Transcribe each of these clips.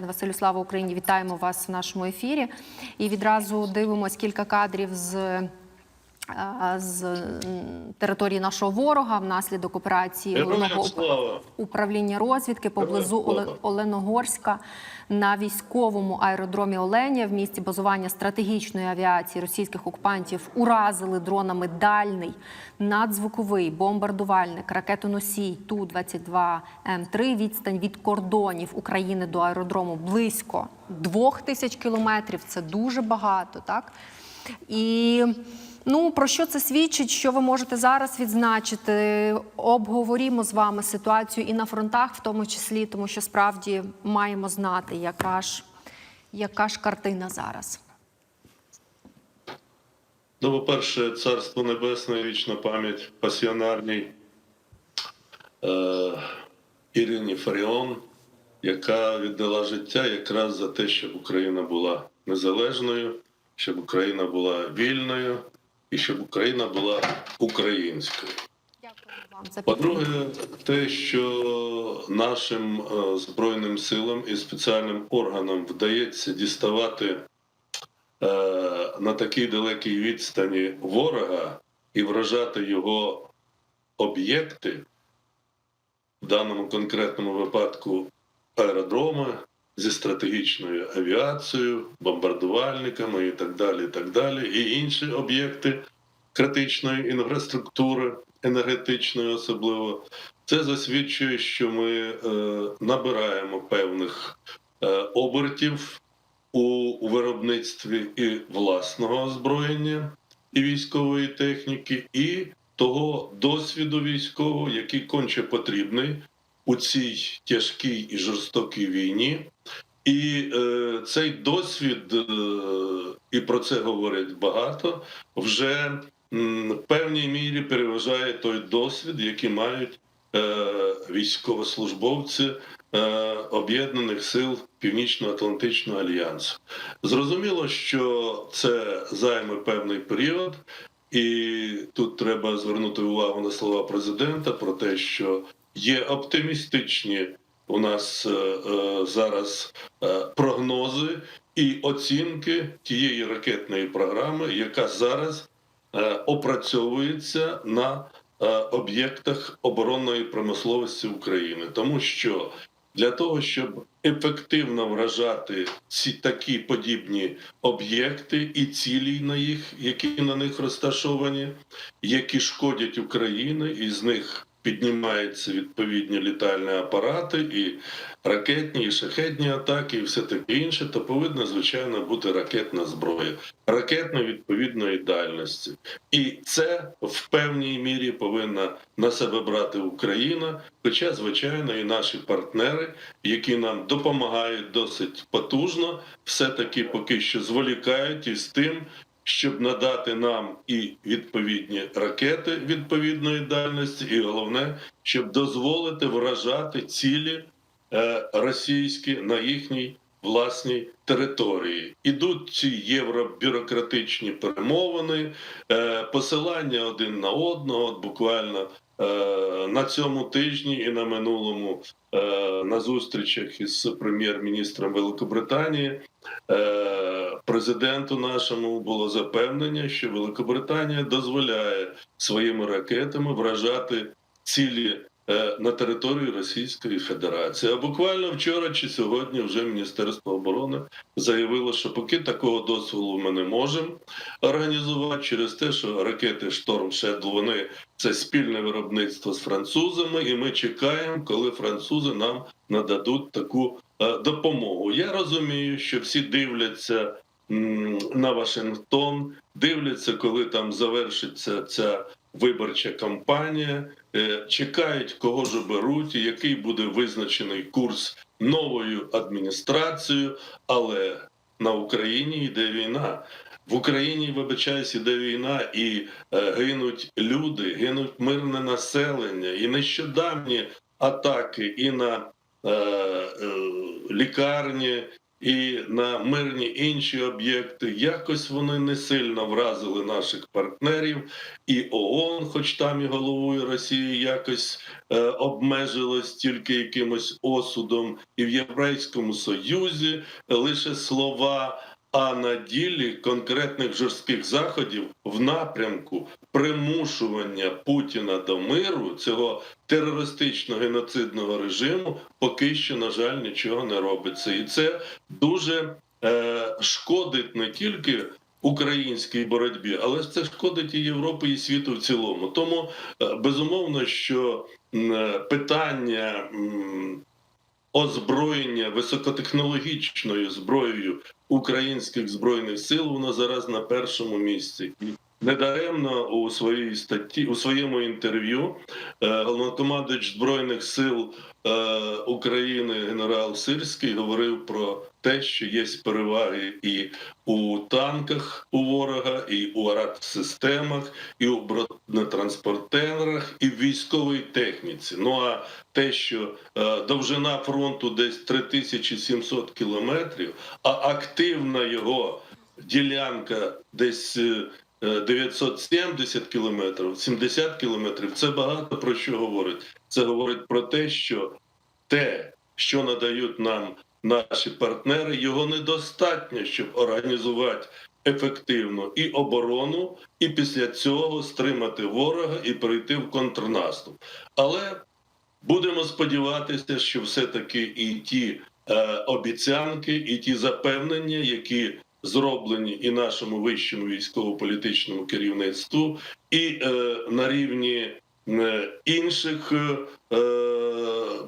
пане Василю, слава Україні! Вітаємо вас в нашому ефірі. І відразу дивимось кілька кадрів з. Е, З території нашого ворога внаслідок операції головного управління розвідки поблизу! Оленогорська на військовому аеродромі Оленя в місті базування стратегічної авіації російських окупантів уразили дронами дальний надзвуковий бомбардувальник ракетоносій ту 22 м 3 відстань від кордонів України до аеродрому близько двох тисяч кілометрів. Це дуже багато, так і ну про що це свідчить? Що ви можете зараз відзначити? Обговорімо з вами ситуацію і на фронтах, в тому числі, тому що справді маємо знати, яка ж яка ж картина зараз. Ну, по-перше, царство небесне, вічна пам'ять пасіонарній е, Ірині Фаріон, яка віддала життя якраз за те, щоб Україна була незалежною, щоб Україна була вільною і щоб Україна була українською. По-друге, те, що нашим е, збройним силам і спеціальним органам вдається діставати е, на такій далекій відстані ворога і вражати його об'єкти, в даному конкретному випадку аеродроми зі стратегічною авіацією, бомбардувальниками і так далі, і так далі, і інші об'єкти критичної інфраструктури, енергетичної особливо, це засвідчує, що ми е, набираємо певних е, обертів у виробництві і власного озброєння і військової техніки, і того досвіду військового, який конче потрібний у цій тяжкій і жорстокій війні. І е, цей досвід, е, і про це говорять багато, вже в певній мірі переважає той досвід, який мають е, військовослужбовці е, Об'єднаних сил Північно-Атлантичного альянсу. Зрозуміло, що це займе певний період, і тут треба звернути увагу на слова президента про те, що є оптимістичні у нас е, е, зараз е, прогнози і оцінки тієї ракетної програми, яка зараз опрацьовується на об'єктах оборонної промисловості України, тому що для того, щоб ефективно вражати ці такі подібні об'єкти і цілі на їх, які на них розташовані, які шкодять Україні, і з них піднімаються відповідні літальні апарати, і ракетні, і шахетні атаки, і все таке інше, то повинна звичайно бути ракетна зброя, ракетна відповідної дальності, і це в певній мірі повинна на себе брати Україна. Хоча, звичайно, і наші партнери, які нам допомагають досить потужно, все таки поки що зволікають із тим, щоб надати нам і відповідні ракети відповідної дальності, і головне, щоб дозволити вражати цілі е, російські на їхній власній території. Ідуть ці євробюрократичні перемовини, е, посилання один на одного, от буквально. Е, На цьому тижні і на минулому е, на зустрічах із прем'єр-міністром Великобританії. Е, президенту нашому було запевнення, що Великобританія дозволяє своїми ракетами вражати цілі на території Російської Федерації. А буквально вчора чи сьогодні вже Міністерство оборони заявило, що поки такого дозволу ми не можемо організувати через те, що ракети Шторм Шедл вони це спільне виробництво з французами, і ми чекаємо, коли французи нам нададуть таку е, допомогу. Я розумію, що всі дивляться на Вашингтон, дивляться, коли там завершиться ця виборча кампанія, е, чекають, кого ж оберуть, і який буде визначений курс новою адміністрацією, але на Україні йде війна. В Україні, вибачаюсь, іде війна, і е, гинуть люди, гинуть мирне населення, і нещодавні атаки і на е, е, лікарні, і на мирні інші об'єкти. Якось вони не сильно вразили наших партнерів, і ООН, хоч там і головою Росії, якось е, обмежилось тільки якимось осудом, і в Європейському Союзі лише слова. А на ділі конкретних жорстких заходів в напрямку примушування Путіна до миру цього терористично геноцидного режиму поки що, на жаль, нічого не робиться, і це дуже е, шкодить не тільки українській боротьбі, але це шкодить і Європі, і світу в цілому. Тому е, безумовно, що е, питання. Озброєння високотехнологічною зброєю українських збройних сил воно зараз на першому місці. Недаремно у своїй статті у своєму інтерв'ю е, головнокомандуючий збройних сил е, України генерал Сирський говорив про те, що є переваги і у танках у ворога, і у арт-системах, і у бронетранспортерах, і в військовій техніці. Ну а те, що е, довжина фронту десь 3700 кілометрів, а активна його ділянка десь. Е, е, 970 кілометрів, 70 кілометрів це багато про що говорить. Це говорить про те, що те, що надають нам наші партнери, його недостатньо, щоб організувати ефективно і оборону, і після цього стримати ворога і перейти в контрнаступ. Але будемо сподіватися, що все-таки і ті е, обіцянки, і ті запевнення, які зроблені і нашому вищому військово-політичному керівництву, і е, на рівні е, інших, е,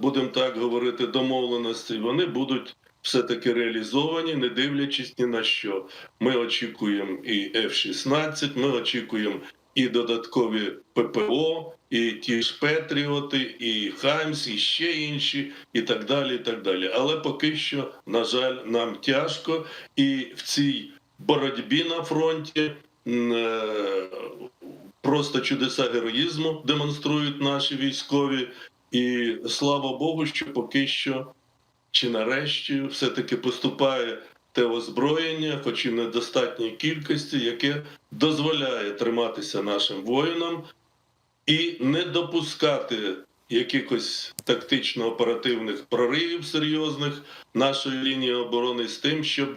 будемо так говорити, домовленостей, вони будуть все-таки реалізовані, не дивлячись ні на що. Ми очікуємо і F-16, ми очікуємо і додаткові ППО, і ті ж Петріоти, і Хаймс, і ще інші, і так далі. і так далі. Але поки що, на жаль, нам тяжко, і в цій боротьбі на фронті е, просто чудеса героїзму демонструють наші військові. І слава Богу, що поки що чи нарешті все-таки поступає те озброєння, хоч і в недостатній кількості, яке дозволяє триматися нашим воїнам і не допускати якихось тактично-оперативних проривів серйозних нашої лінії оборони з тим, щоб е,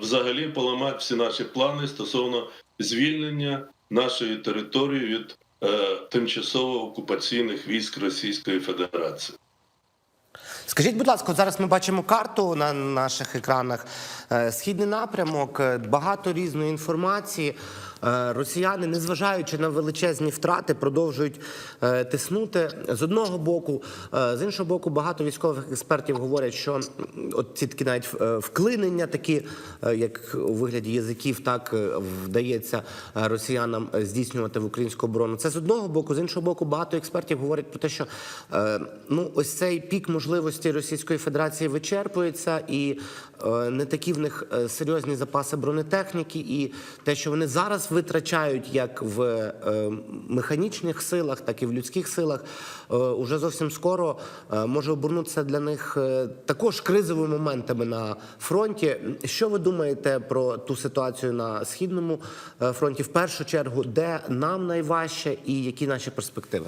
взагалі поламати всі наші плани стосовно звільнення нашої території від е, тимчасово окупаційних військ Російської Федерації. Скажіть, будь ласка, зараз ми бачимо карту на наших екранах. Е, Східний напрямок, е, багато різної інформації. Е, Росіяни, незважаючи на величезні втрати, продовжують тиснути з одного боку. З іншого боку, багато військових експертів говорять, що от ці такі навіть вклинення, такі як у вигляді язиків, так вдається росіянам здійснювати в українську оборону. Це з одного боку, з іншого боку, багато експертів говорять про те, що ну ось цей пік можливості Російської Федерації вичерпується, і е, не такі в них е, серйозні запаси бронетехніки, і те, що вони зараз витрачають як в е, механічних силах, так і в людських силах, уже зовсім скоро може обернутися для них також кризовими моментами на фронті. Що ви думаєте про ту ситуацію на східному фронті? В першу чергу, де нам найважче і які наші перспективи?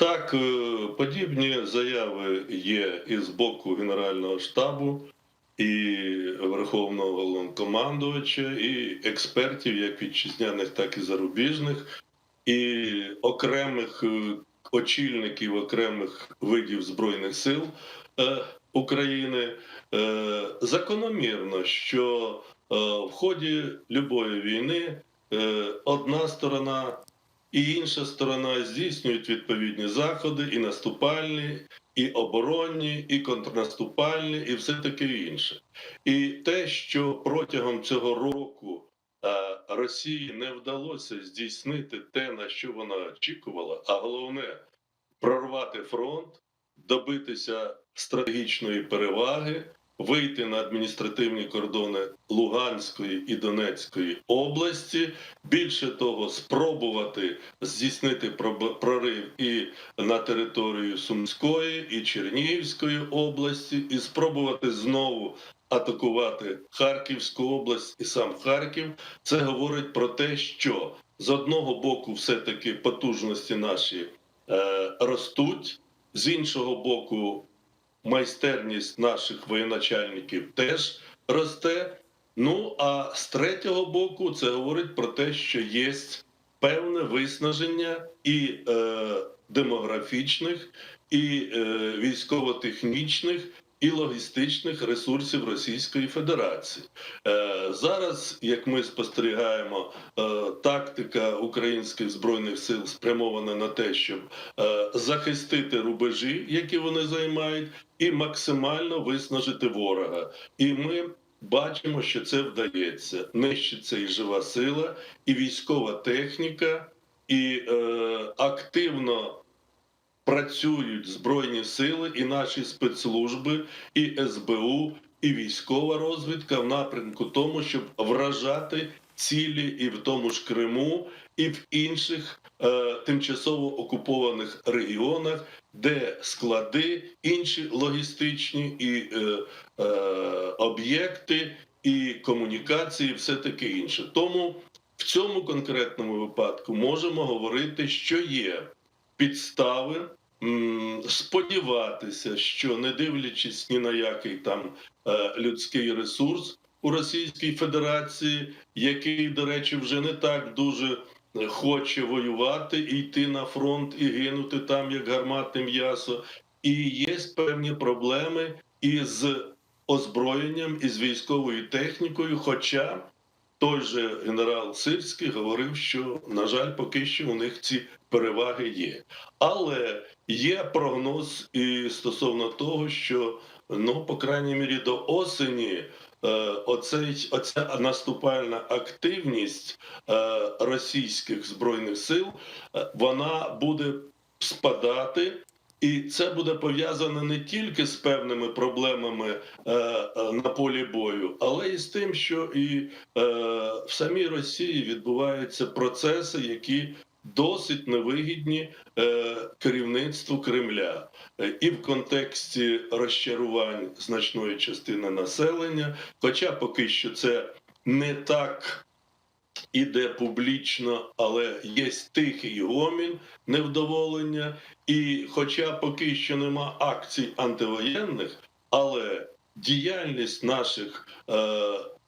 Так, е, подібні заяви є і з боку Генерального штабу, і Верховного головнокомандувача, і експертів, як вітчизняних, так і зарубіжних, і окремих е, очільників окремих видів збройних сил е, України. Закономірно, що в ході любої війни одна сторона і інша сторона здійснюють відповідні заходи, і наступальні, і оборонні, і контрнаступальні, і все таке інше. І те, що протягом цього року е, Росії не вдалося здійснити те, на що вона очікувала, а головне прорвати фронт, добитися стратегічної переваги, вийти на адміністративні кордони Луганської і Донецької області. Більше того, спробувати здійснити прорив і на територію Сумської і Чернігівської області, і спробувати знову атакувати Харківську область і сам Харків. Це говорить про те, що з одного боку, все-таки потужності наші е, ростуть, з іншого боку, майстерність наших воєначальників теж росте. Ну а з третього боку, це говорить про те, що є певне виснаження і е, демографічних, і е, військово-технічних, і логістичних ресурсів Російської Федерації. Е, зараз, як ми спостерігаємо, е, тактика українських збройних сил спрямована на те, щоб е, захистити рубежі, які вони займають, і максимально виснажити ворога. І ми бачимо, що це вдається. Нищиться і жива сила, і військова техніка, і е, активно працюють збройні сили, і наші спецслужби, і СБУ, і військова розвідка в напрямку тому, щоб вражати цілі і в тому ж Криму, і в інших е, тимчасово окупованих регіонах, де склади, інші логістичні і е, е, об'єкти, і комунікації, все таке інше. Тому в цьому конкретному випадку можемо говорити, що є підстави сподіватися, що не дивлячись ні на який там е, людський ресурс у Російській Федерації, який, до речі, вже не так дуже е, хоче воювати і йти на фронт і гинути там як гарматне м'ясо, і є певні проблеми із озброєнням і з військовою технікою. Хоча той же генерал Сирський говорив, що на жаль, поки що у них ці переваги є. Але є прогноз і стосовно того, що ну, по крайній мірі, до осені. е, Оцей, оця наступальна активність е, російських збройних сил е, вона буде спадати, і це буде пов'язано не тільки з певними проблемами е, е, на полі бою, але і з тим, що і е, в самій Росії відбуваються процеси, які досить невигідні е, керівництву Кремля, Е, і в контексті розчарувань значної частини населення. Хоча поки що це не так іде публічно, але є тихий гомін невдоволення. І, хоча поки що нема акцій антивоєнних, але діяльність наших е,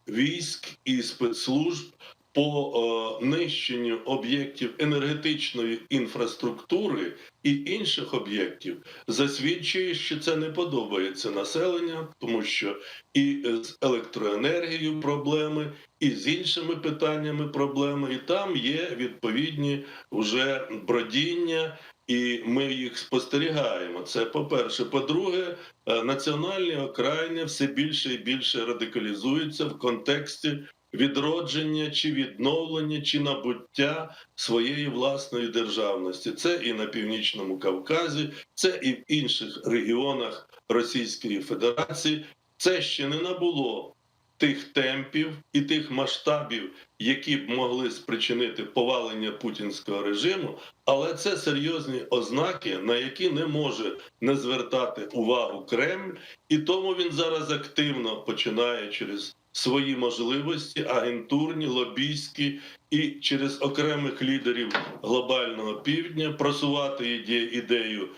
військ і спецслужб по е, нищенню об'єктів енергетичної інфраструктури і інших об'єктів засвідчує, що це не подобається населенню, тому що і з електроенергією проблеми, і з іншими питаннями проблеми, і там є відповідні вже бродіння. І ми їх спостерігаємо. Це по-перше. По-друге, е, національні окраїни все більше і більше радикалізуються в контексті відродження чи відновлення чи набуття своєї власної державності. Це і на північному Кавказі, це і в інших регіонах Російської Федерації. Це ще не набуло тих темпів і тих масштабів, які б могли спричинити повалення путінського режиму, але це серйозні ознаки, на які не може не звертати увагу Кремль, і тому він зараз активно починає через свої можливості, агентурні, лобійські і через окремих лідерів глобального півдня просувати ідею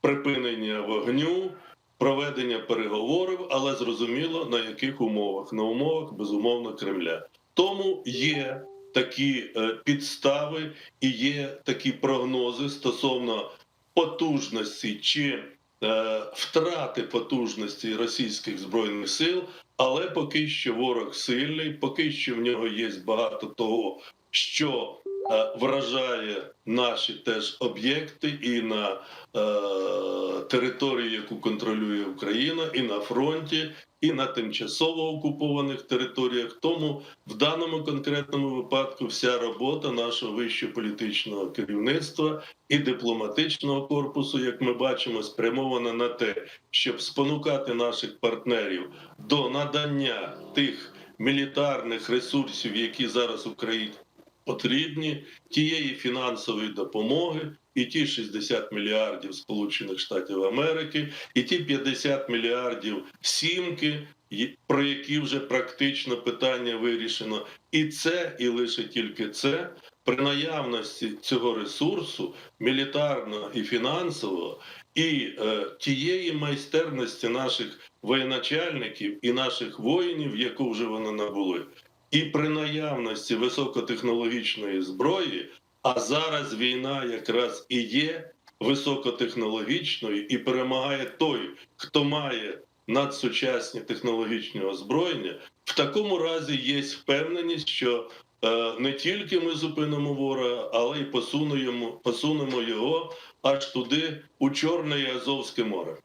припинення вогню, проведення переговорів, але зрозуміло на яких умовах на умовах безумовно Кремля. Тому є такі е, підстави і є такі прогнози стосовно потужності чи е, втрати потужності російських збройних сил, але поки що ворог сильний, поки що в нього є багато того, що вражає наші теж об'єкти і на е, території, яку контролює Україна, і на фронті, і на тимчасово окупованих територіях. Тому в даному конкретному випадку вся робота нашого вищого політичного керівництва і дипломатичного корпусу, як ми бачимо, спрямована на те, щоб спонукати наших партнерів до надання тих мілітарних ресурсів, які зараз Україні потрібні, тієї фінансової допомоги, і ті 60 мільярдів Сполучених Штатів Америки, і ті 50 мільярдів сімки, про які вже практично питання вирішено. І це, і лише тільки це. При наявності цього ресурсу мілітарного і фінансового, і е, тієї майстерності наших воєначальників і наших воїнів, яку вже вони набули, і при наявності високотехнологічної зброї, а зараз війна якраз і є високотехнологічною, і перемагає той, хто має надсучасні технологічні озброєння, в такому разі є впевненість, що е, не тільки ми зупинимо ворога, але й посунемо, посунемо його аж туди, у Чорне і Азовське море.